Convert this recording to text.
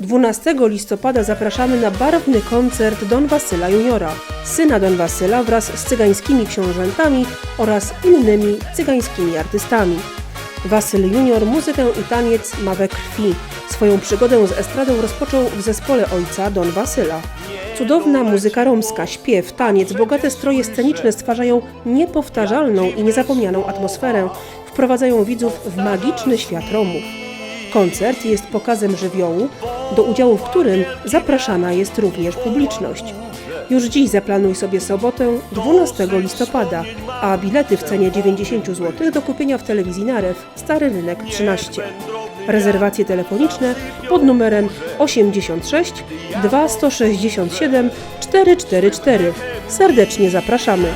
12 listopada zapraszamy na barwny koncert Don Wasyla Juniora, syna Don Wasyla wraz z cygańskimi książętami oraz innymi cygańskimi artystami. Wasyl Junior muzykę i taniec ma we krwi. Swoją przygodę z estradą rozpoczął w zespole ojca Don Wasyla. Cudowna muzyka romska, śpiew, taniec, bogate stroje sceniczne stwarzają niepowtarzalną i niezapomnianą atmosferę, wprowadzają widzów w magiczny świat Romów. Koncert jest pokazem żywiołu, do udziału w którym zapraszana jest również publiczność. Już dziś zaplanuj sobie sobotę 12 listopada, a bilety w cenie 90 zł do kupienia w telewizji Narew Stary Rynek 13. Rezerwacje telefoniczne pod numerem 86 2167 444. Serdecznie zapraszamy.